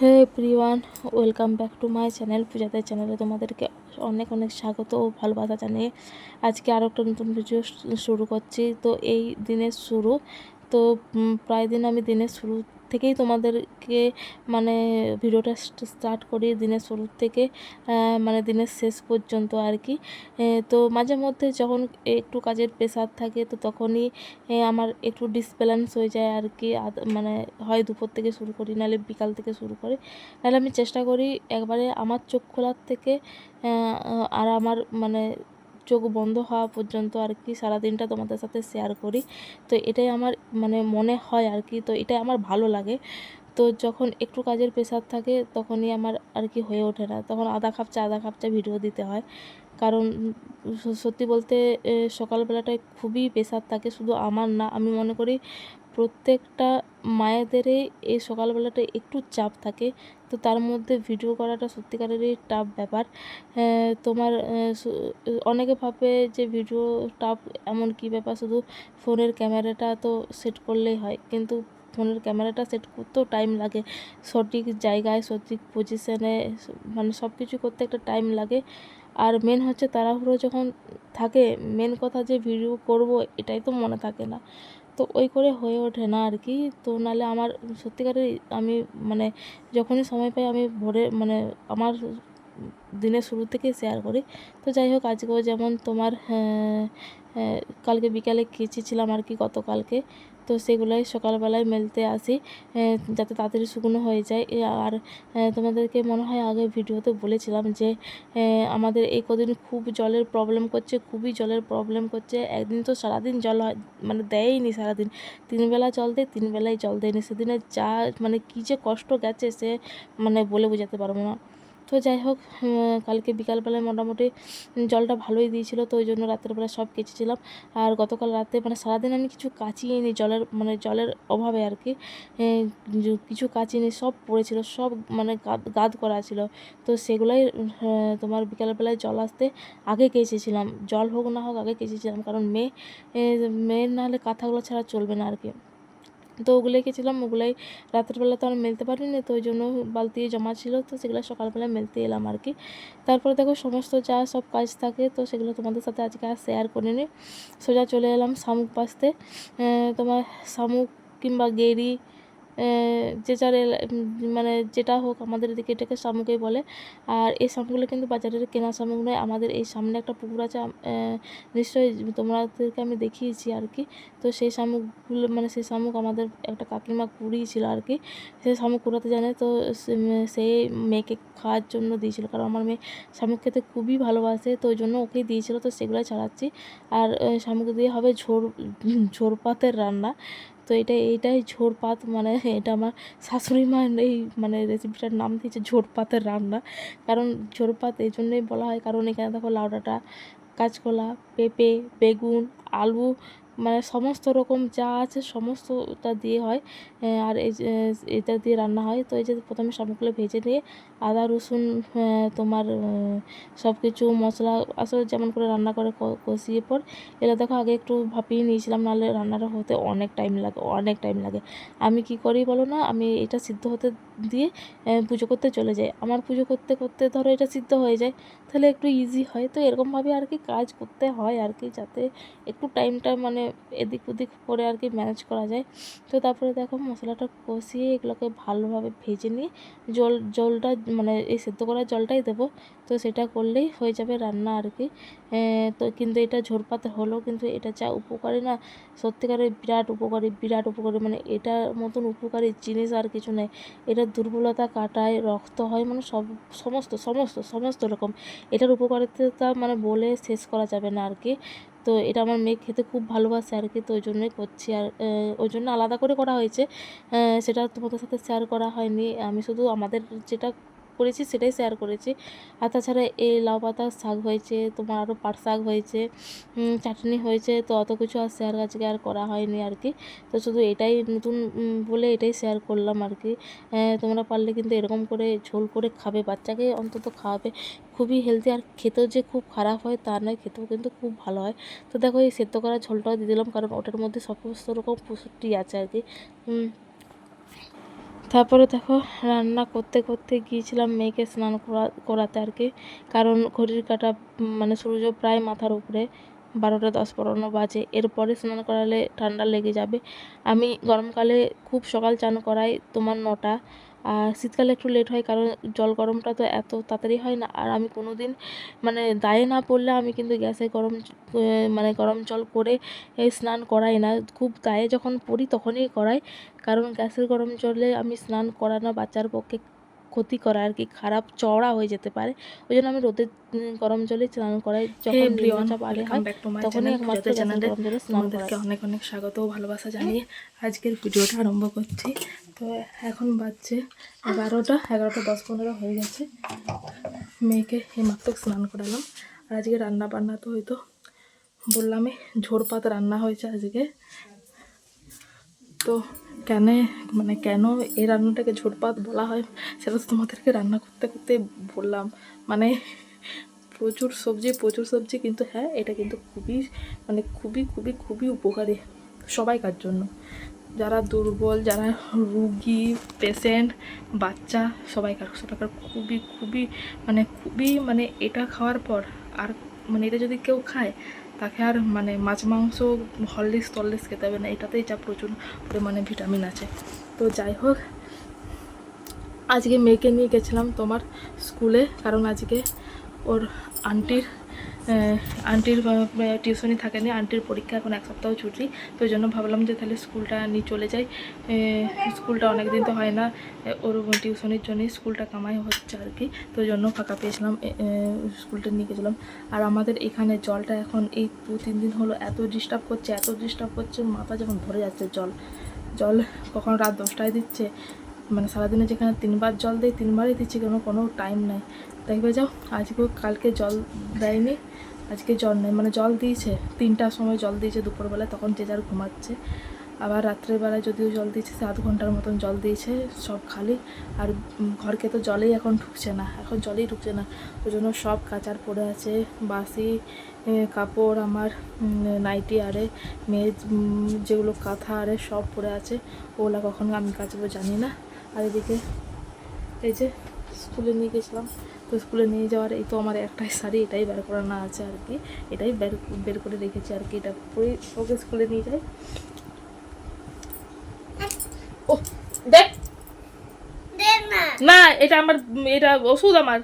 Hey everyone welcome back to my channel পূজাদের চ্যানেলে তোমাদেরকে অনেক অনেক স্বাগত ও ভালোবাসা জানিয়ে আজকে আরও একটা নতুন ভিডিও শুরু করছি। তো এই দিনের শুরু, তো প্রায় দিন আমি দিনের শুরু থেকেই তোমাদেরকে মানে ভিডিওটা স্টার্ট করি দিনের শুরু থেকে মানে দিনের শেষ পর্যন্ত আর কি তো মাঝে মধ্যে যখন একটু কাজের প্রেশার থাকে তো তখনই আমার একটু ডিসব্যালেন্স হয়ে যায় আর কি মানে হয় দুপুর থেকে শুরু করি, নাহলে বিকাল থেকে শুরু করি। নাহলে আমি চেষ্টা করি একবারে আমার চোখ খোলার থেকে আর আমার মানে চোখ বন্ধ হওয়া পর্যন্ত আর কি সারাদিনটা তোমাদের সাথে শেয়ার করি। তো এটাই আমার মানে মনে হয় আর কি, তো এটাই আমার ভালো লাগে। তো যখন একটু কাজের প্রেশার থাকে তখনই আমার আর কি হয়ে ওঠে না। তখন আধা কাপ চা, আধা কাপ চা ভিডিও দিতে হয়। কারণ সত্যি বলতে সকালবেলাটায় খুবই প্রেশার থাকে। শুধু আমার না, আমি মনে করি প্রত্যেকটা মায়েদেরই এই সকালবেলাটা একটু চাপ থাকে। তো তার মধ্যে ভিডিও করাটা সত্যিকারেরই টাফ ব্যাপার। তোমার অনেকে ভাবে যে ভিডিও টাফ এমন কি ব্যাপার? শুধু ফোনের ক্যামেরাটা তো সেট করলেই হয়। কিন্তু ফোনের ক্যামেরাটা সেট করতেও টাইম লাগে। সঠিক জায়গায়, সঠিক পজিশনে মানে সব কিছু করতে একটা টাইম লাগে। আর মেন হচ্ছে তাড়াহুড়ো যখন থাকে মেন কথা যে ভিডিও করব, এটাই তো মনে থাকে না। তো ওই করে হয়ে ওঠে না আর কি তো নাহলে আমার সত্যিকারের আমি মানে যখনই সময় পাই আমি ভোরে মানে আমার দিনের শুরু থেকে শেয়ার করি। তো যাই হোক আজকেও যেমন তোমার আহ, আহ, কালকে বিকালে কেচেছিলাম আর কি গতকালকে। তো সেগুলোই সকালবেলায় মেলতে আসি যাতে তাড়াতাড়ি শুকনো হয়ে যায়। আর তোমাদেরকে মনে হয় আগে ভিডিওতে বলেছিলাম যে আমাদের এই কদিন খুব জলের প্রবলেম করছে, খুবই জলের প্রবলেম করছে। একদিন তো সারাদিন জল মানে দেয়ই নি সারাদিন। তিনবেলা জল দেয় তিন বেলায় জল দেয়নি। সেদিনে যা মানে কী যে কষ্ট গেছে সে মানে বলে বোঝাতে পারব না। তো যাই হোক কালকে বিকালবেলায় মোটামুটি জলটা ভালোই দিয়েছিল, তো ওই জন্য রাতের বেলা সব কেচেছিলাম। আর গতকাল রাতে মানে সারাদিন আমি কিছু কাচিয়ে নি জলের মানে জলের অভাবে আর কি। কিছু কাচিনি, সব পড়েছিল, সব মানে গাদ গাদ করা ছিল। তো সেগুলাই তোমার বিকালবেলায় জল আসতে আগে কেচেছিলাম। জল হোক না হোক আগে কেচেছিলাম, কারণ মেয়ে মেয়ের নাহলে কাঁথাগুলো ছাড়া চলবে না আর কি। তো ওগুলোই কেছিলাম ওগুলাই রাতের বেলা তো আর মেলতে পারিনি, তো ওই জন্য বালতি জমা ছিল, তো সেগুলো সকালবেলা মেলতে এলাম আর কি। তারপরে দেখো সমস্ত যা সব কাজ থাকে, তো সেগুলো তোমাদের সাথে আজকে আর শেয়ার করে নিই সোজা চলে এলাম শামুক পাশতে তোমার শামুক কিংবা গেরি যে যার মানে যেটা হোক আমাদের এদিকে এটাকে শামুকই বলে। আর এই শামুকগুলো কিন্তু বাজারের কেনা শামুক নয়, আমাদের এই সামনে একটা পুকুর আছে নিশ্চয়ই তোমাদেরকে আমি দেখিয়েছি আর কি। তো সেই শামুকগুলো মানে সেই শামুক আমাদের একটা কাকিমা কুড়িয়েছিল আর কি। সে শামুক কুড়াতে জানে, তো সেই মেয়েকে খাওয়ার জন্য দিয়েছিল। কারণ আমার মেয়ে শামুক খেতে খুবই ভালোবাসে, তো ওই জন্য ওকেই দিয়েছিল, তো সেগুলোই ছাড়াচ্ছি। আর শামুক দিয়ে হবে ঝোর ঝোর পাতের রান্না। তো এটা এটাই ঝোর পাত মানে এটা আমার শাশুড়ি মা এই মানে রেসিপিটার নাম দিয়েছে ঝোর পাতের রান্না। কারণ ঝোর পাত এই জন্যই বলা হয়, কারণ এখানে দেখো লাউ ডাঁটা কাঁচকলা, পেঁপে, বেগুন, আলু মানে সমস্ত রকম যা আছে সমস্তটা দিয়ে হয় আর এই এটা দিয়ে রান্না হয়। তো এই যে প্রথমে সবগুলো ভেজে নিয়ে আদা, রসুন তোমার সব কিছু মশলা, আসলে যেমন করে রান্না করে কষিয়ে পর এটা দেখো আগে একটু ভাপিয়ে নিয়েছিলাম, নাহলে রান্নাটা হতে অনেক টাইম লাগে, অনেক টাইম লাগে। আমি কি করি বলো না, আমি এটা সিদ্ধ হতে দিয়ে পুজো করতে চলে যাই আমার পুজো করতে করতে ধরো এটা সিদ্ধ হয়ে যায়, তাহলে একটু ইজি হয়। তো এরকমভাবে আর কি কাজ করতে হয় আর কি, যাতে একটু টাইমটা মানে এদিক ওদিক করে আর কি ম্যানেজ করা যায়। তো তারপরে দেখো মশলাটা কষিয়ে এগুলোকে ভালোভাবে ভেজে নিয়ে জল, জলটা মানে এই সেদ্ধ করা জলটাই দেবো। তো সেটা করলেই হয়ে যাবে রান্না আর কি। তো কিন্তু এটা ঝোল পাতে হলো, কিন্তু এটা যা উপকারী না, সত্যিকারের বিরাট উপকারী বিরাট উপকারী। মানে এটার মতন উপকারী জিনিস আর কিছু নেই। এটা দুর্বলতা কাটায়, রক্ত হয় মানে সব, সমস্ত সমস্ত সমস্ত রকম। এটার উপকারিতা মানে বলে শেষ করা যাবে না আর কি তো এটা আমার মেয়ে খেতে খুব ভালোবাসে আর কি তো ওই জন্যই করছি। আর ওই জন্য আলাদা করে করা হয়েছে। সেটা তোমাদের সাথে শেয়ার করা হয়নি। আমি শুধু আমাদের যেটা করেছি, সেটাই শেয়ার করেছি। আর তাছাড়া এই লাউ পাতার শাক হয়েছে, তোমার আরও পাট শাক হয়েছে চাটনি হয়েছে, তো অত কিছু আর শেয়ার আজকে আর করা হয়নি আর কি। তো শুধু এটাই নতুন বলে এটাই শেয়ার করলাম আর কি। তোমরা পারলে কিন্তু এরকম করে ঝোল করে খাবে, বাচ্চাকে অন্তত খাওয়াবে। খুবই হেলদি আর খেতেও যে খুব খারাপ হয়, তা নয়, খেতেও কিন্তু খুব ভালো হয়। তো দেখো এই সেদ্ধ করা ঝোলটাও দিয়ে দিলাম, কারণ ওটার মধ্যে সমস্ত রকম পুষ্টি আছে আর কি। তারপরে দেখো, রান্না করতে করতে গিয়েছিলাম মেয়েকে স্নান করা, করাতে আর কি। কারণ ঘড়ির কাটা মানে সূর্য প্রায় মাথার উপরে, বারোটা দশ পনেরো বাজে। এরপরে স্নান করালে ঠান্ডা লেগে যাবে। আমি গরমকালে খুব সকাল চান করাই তোমার নটা। আর শীতকালে একটু লেট হয় কারণ জল গরমটা তো এত তাড়াতাড়ি হয় না। আর আমি কোনো দিন মানে দায়ে না পড়লে আমি কিন্তু গ্যাসে গরম মানে গরম জল করে স্নান করাই না। খুব দায়ে যখন পড়ি তখনই করাই। কারণ গ্যাসের গরম জলে আমি স্নান করানো বাচ্চার পক্ষে ক্ষতি করা আর কি খারাপ চওড়া হয়ে যেতে পারে। ওই জন্য আমি রোদের গরম জলে স্নান করাই যখন নিম্নচাপ হয় তখনই একমাত্র স্নান করাই। অনেক অনেক স্বাগত ও ভালোবাসা জানিয়ে আজকের ভিডিওটা আরম্ভ করছি। তো এখন বাজছে এগারোটা এগারোটা দশ পনেরো হয়ে গেছে। মেয়েকে এইমাত্র স্নান করালাম। আর আজকে রান্না বান্না তো হয়তো বললামই ঝোর পাত রান্না হয়েছে আজকে। তো কেন মানে কেন এই রান্নাটাকে ঝোটপাত বলা হয়, সেটা তো তোমাদেরকে রান্না করতে করতে বললাম। মানে প্রচুর সবজি প্রচুর সবজি কিন্তু হ্যাঁ এটা কিন্তু খুবই মানে খুবই খুবই খুবই উপকারী সবাইকার জন্য। যারা দুর্বল, যারা রুগী, পেশেন্ট, বাচ্চা সবাই সবাইকার সবাইকার খুবই খুবই মানে খুবই মানে এটা খাওয়ার পর আর মানে এটা যদি কেউ খায় তাকে আর মানে মাছ, মাংস, হরলিক্স টরলিক্স খেতে হবে না, এটাতেই যা প্রচুর পরিমাণে ভিটামিন আছে। তো যাই হোক, আজকে মেয়েকে নিয়ে গেছিলাম তোমার স্কুলে, কারণ আজকে ওর আন্টির আন্টির টিউশনি থাকেনি, আন্টির পরীক্ষা এখন এক সপ্তাহ ছুটি, তো ওই জন্য ভাবলাম যে তাহলে স্কুলটা নিয়ে চলে যাই। স্কুলটা অনেক দিন তো হয় না ওর টিউশনির জন্যই স্কুলটা কামাই হচ্ছে আর কি, তো ওই জন্য ফাঁকা পেয়েছিলাম স্কুলটা নিয়ে গেছিলাম। আর আমাদের এখানে জলটা এখন এই দু, তিন দিন হলো এত ডিস্টার্ব করছে, এত ডিস্টার্ব করছে, মাথা যখন ভরে যাচ্ছে জল জল কখন রাত দশটায় দিচ্ছে মানে সারাদিনে যেখানে তিনবার জল দেয় তিনবারই দিচ্ছি, কোনো কোনো টাইম নাই। দেখবে যাও আজকেও কালকে জল দেয়নি, আজকে জল নেই। মানে জল দিয়েছে, তিনটার সময় জল দিয়েছে দুপুরবেলায়, তখন যে যার ঘুমাচ্ছে। আবার রাত্রেবেলায় যদিও জল দিয়েছে, সে আধ ঘণ্টার মতন জল দিয়েছে, সব খালি। আর ঘরকে তো জলেই এখন ঢুকছে না, এখন জলেই ঢুকছে না। ওই জন্য সব কাচার পড়ে আছে, বাসি কাপড়, আমার নাইটি আরে মেয়ে যেগুলো কাঁথা আরে, সব পড়ে আছে। ওগুলা কখন আমি কাচবো জানি না। আর এদিকে এই যে স্কুলে নিয়ে গেছিলাম তো স্কুলে নিয়ে যাওয়ার এই তো আমার একটাই শাড়ি এটাই বের করানো আছে আর কি। এটাই বের বের করে রেখেছি আর কি এটা পরে ওকে স্কুলে নিয়ে যাই। ও দেখ। না। এটা আমার এটা ওষুধ আমার।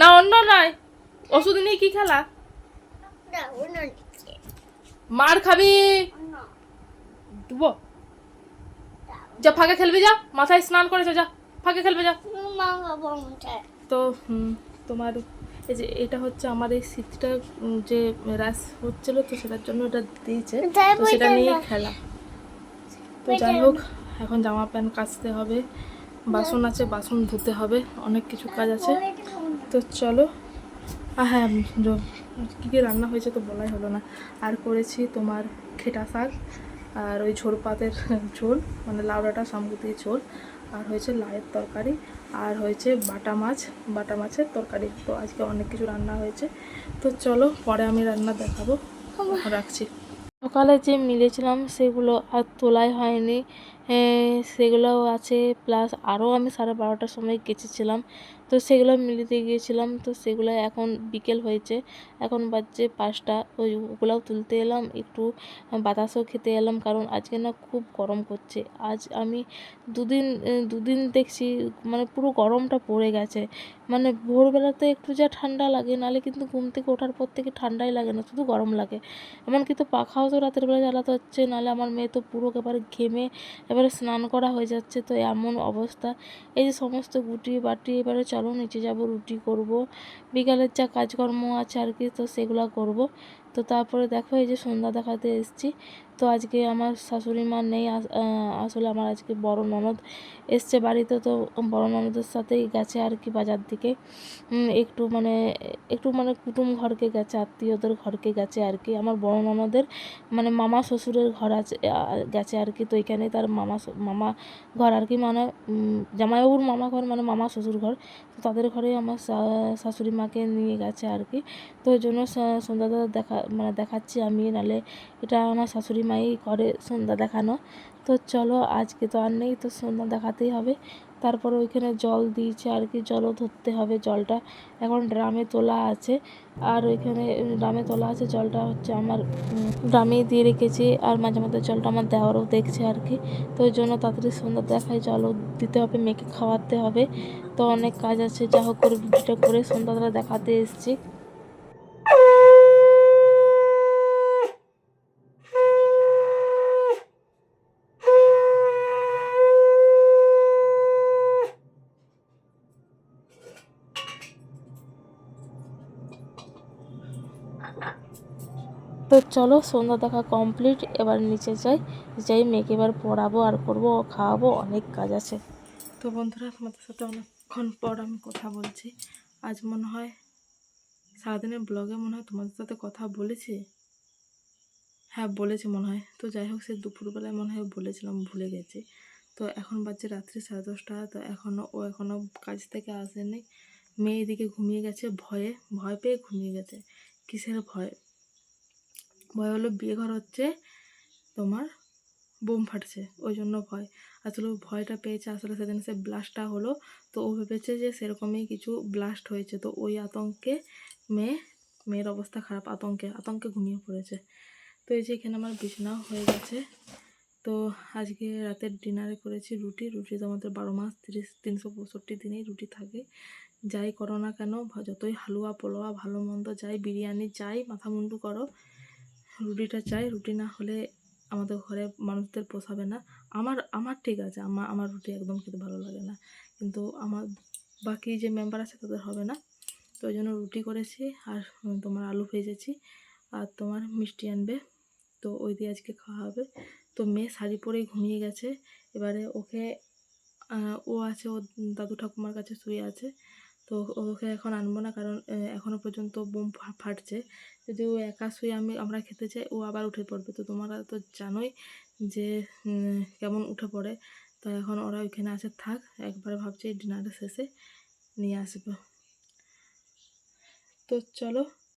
না অন্য নয়। ওষুধ নিয়ে কি খেলা? মার খাবি। দেবো যা ফাঁকে খেলবে যা। মাথায় স্নান করেছে যা। ফাঁকে খেলবে যা। তো তোমার এই যে এটা হচ্ছে আমার এই শীতটা যে র্যাশ হচ্ছিল তো সেটার জন্য এটা দিয়েছে। তো সেটা নিয়ে খেলা। তো যাই হোক এখন জামা প্যান্ট কাচতে হবে বাসন আছে বাসন ধুতে হবে অনেক কিছু কাজ আছে। তো চলো। হ্যাঁ কী কী রান্না হয়েছে তো বলাই হলো না। আর করেছি তোমার খেটা শাক আর ওই ঝোল পাতের ঝোল মানে লাউডাটা সামগু দিয়ে ঝোল আর হয়েছে লাউয়ের তরকারি আর হয়েছে বাটা মাছ বাটা মাছের তরকারি। তো আজকে অনেক কিছু রান্না হয়েছে। তো চলো পরে আমি রান্না দেখাবো। রাখছি। সকালে যে মিলেছিলাম সেগুলো আর তোলাই হয়নি। সেগুলোও আছে। প্লাস আরও আমি সাড়ে বারোটার সময় কেচেছিলাম তো সেগুলো মিলিতে গিয়েছিলাম। তো সেগুলো এখন বিকেল হয়েছে। এখন বাজছে পাঁচটা। ওই ওগুলোও তুলতে এলাম। একটু বাতাসও খেতে এলাম। কারণ আজকে না খুব গরম করছে। আজ আমি দুদিন দুদিন দেখছি মানে পুরো গরমটা পড়ে গেছে। মানে ভোরবেলাতে একটু যা ঠান্ডা লাগে, নাহলে কিন্তু ঘুম থেকে ওঠার পর থেকে ঠান্ডাই লাগে না, শুধু গরম লাগে। এমনকি তো পাখাও তো রাতের বেলা জ্বালাতে হচ্ছে। নাহলে আমার মেয়ে তো পুরো একেবারে ঘেমে এবারে স্নান করা হয়ে যাচ্ছে, তো এমন অবস্থা। এই যে সমস্ত গুটি বাটি, এবারে চলো নিচে যাব, রুটি করব। বিকালের যা কাজকর্ম আছে আর কি, তো সেগুলো করব। তো তারপরে দেখো এই যে সন্ধ্যা দেখাতে এসেছি। তো আজকে আমার শাশুড়ি মা নেই, আস- আসলে আমার আজকে বড় ননদ এসছে বাড়িতে। তো বড় ননদের সাথেই গেছে আর কি বাজার দিকে। একটু মানে একটু মানে কুটুম ঘরকে গেছে, আত্মীয়দের ঘরকে গেছে আর কি। আমার বড় ননদের মানে মামা শ্বশুরের ঘর আছে গেছে আর কি। তো এখানে তার মামা মামা ঘর আর কি মানে জামাইবাবুর মামা ঘর মানে মামা শ্বশুর ঘর। তো তাদের ঘরে আমার শাশুড়ি মাকে নিয়ে গেছে আর কি। তো ওই জন্য সা- সন্ধ্যাটা দেখা মানে দেখাচ্ছি আমি, নালে এটা আমার শাশুড়ি মাই করে সন্ধ্যা দেখানো। তো চলো, আজকে তো আর নেই, তো সন্ধ্যা দেখাতেই হবে। তারপর ওইখানে জল দিয়েছে আর কি, জলও ধরতে হবে জলটা। এখন ড্রামে তোলা আছে, আর ওইখানে ড্রামে তোলা আছে, জলটা হচ্ছে আমার ড্রামেই দিয়ে রেখেছি, আর মাঝে মাঝে জলটা আমার দেওয়ারও দেখছে আর কি। তো ওই জন্য তাড়াতাড়ি সন্ধ্যা দেখায়, জলও দিতে হবে, মেয়েকে খাওয়াতে হবে। তো অনেক কাজ আছে, যা হোক করে ভিডিওটা করে সন্ধ্যাবেলা দেখাতে এসেছি। চলো সন্ধ্যা দেখা কমপ্লিট এবার নিচে যাই। যাই মেয়েকে এবার পড়াবো আর করব, খাওয়াবো, অনেক কাজ আছে। তো বন্ধুরা, তোমাদের সাথে অনেকক্ষণ পর আমি কথা বলছি। আজ মনে হয় সারাদিনের ব্লগে মনে হয় তোমাদের সাথে কথা বলেছি। হ্যাঁ বলেছি মনে হয়। তো যাই হোক সে দুপুরবেলায় মনে হয় বলেছিলাম, ভুলে গেছি। তো এখন বাজছে রাত্রি সাড়ে দশটা। তো এখনও ও এখনও কাজ থেকে আসেনি। মেয়ে এদিকে ঘুমিয়ে গেছে, ভয়ে, ভয় পেয়ে ঘুমিয়ে গেছে। কিসের ভয়? ভয় হলো বিয়ে ঘর হচ্ছে তোমার বোম ফাটছে, ওই জন্য ভয়। আসলে ভয়টা পেয়েছে, আসলে সেদিন সে ব্লাস্টটা হলো। তো ও ভেবেছে যে সেরকমই কিছু ব্লাস্ট হয়েছে। তো ওই আতঙ্কে মেয়ে, মেয়ের অবস্থা খারাপ, আতঙ্কে আতঙ্কে ঘুমিয়ে পড়েছে। তো এই যে এখানে আমার বিছানাও হয়ে গেছে। তো আজকে রাতের ডিনারে করেছি রুটি। রুটি তো আমাদের বারো মাস, তিরিশ, তিনশো পঁয়ষট্টি দিনেই রুটি থাকে। যাই করো না কেন, যতই হালুয়া পোলোয়া ভালো মন্দ যাই, বিরিয়ানি যাই, মাথা মুন্ডু করো। রুটিটা চাই, রুটি না হলে আমাদের ঘরে মানুষদের পোষাবে না। আমার আমার ঠিক আছে আমার আমার রুটি একদম খেতে ভালো লাগে না। কিন্তু আমার বাকি যে মেম্বার আছে তাদের হবে না। তো ওই জন্য রুটি করেছি আর তোমার আলু ভেজেছি। আর তোমার মিষ্টি আনবে। তো ওই দিয়ে আজকে খাওয়া হবে। তো মেয়ে শাড়ি পরেই ঘুমিয়ে গেছে। এবারে ওকে ও আছে ও দাদু ঠাকুমার কাছে শুয়ে আছে। তো ওকে এখন আনব না, কারণ এখনও পর্যন্ত বোম ফাটছে। যদি ও একা শুয়ে আমি, আমরা খেতে চাই, ও আবার উঠে পড়বে। তো তোমরা তো জানোই যে কেমন উঠে পড়ে। তো এখন ওরা ওইখানে আছে, থাক, একবার ভাবছি ডিনারের শেষে নিয়ে আসব। তো চলো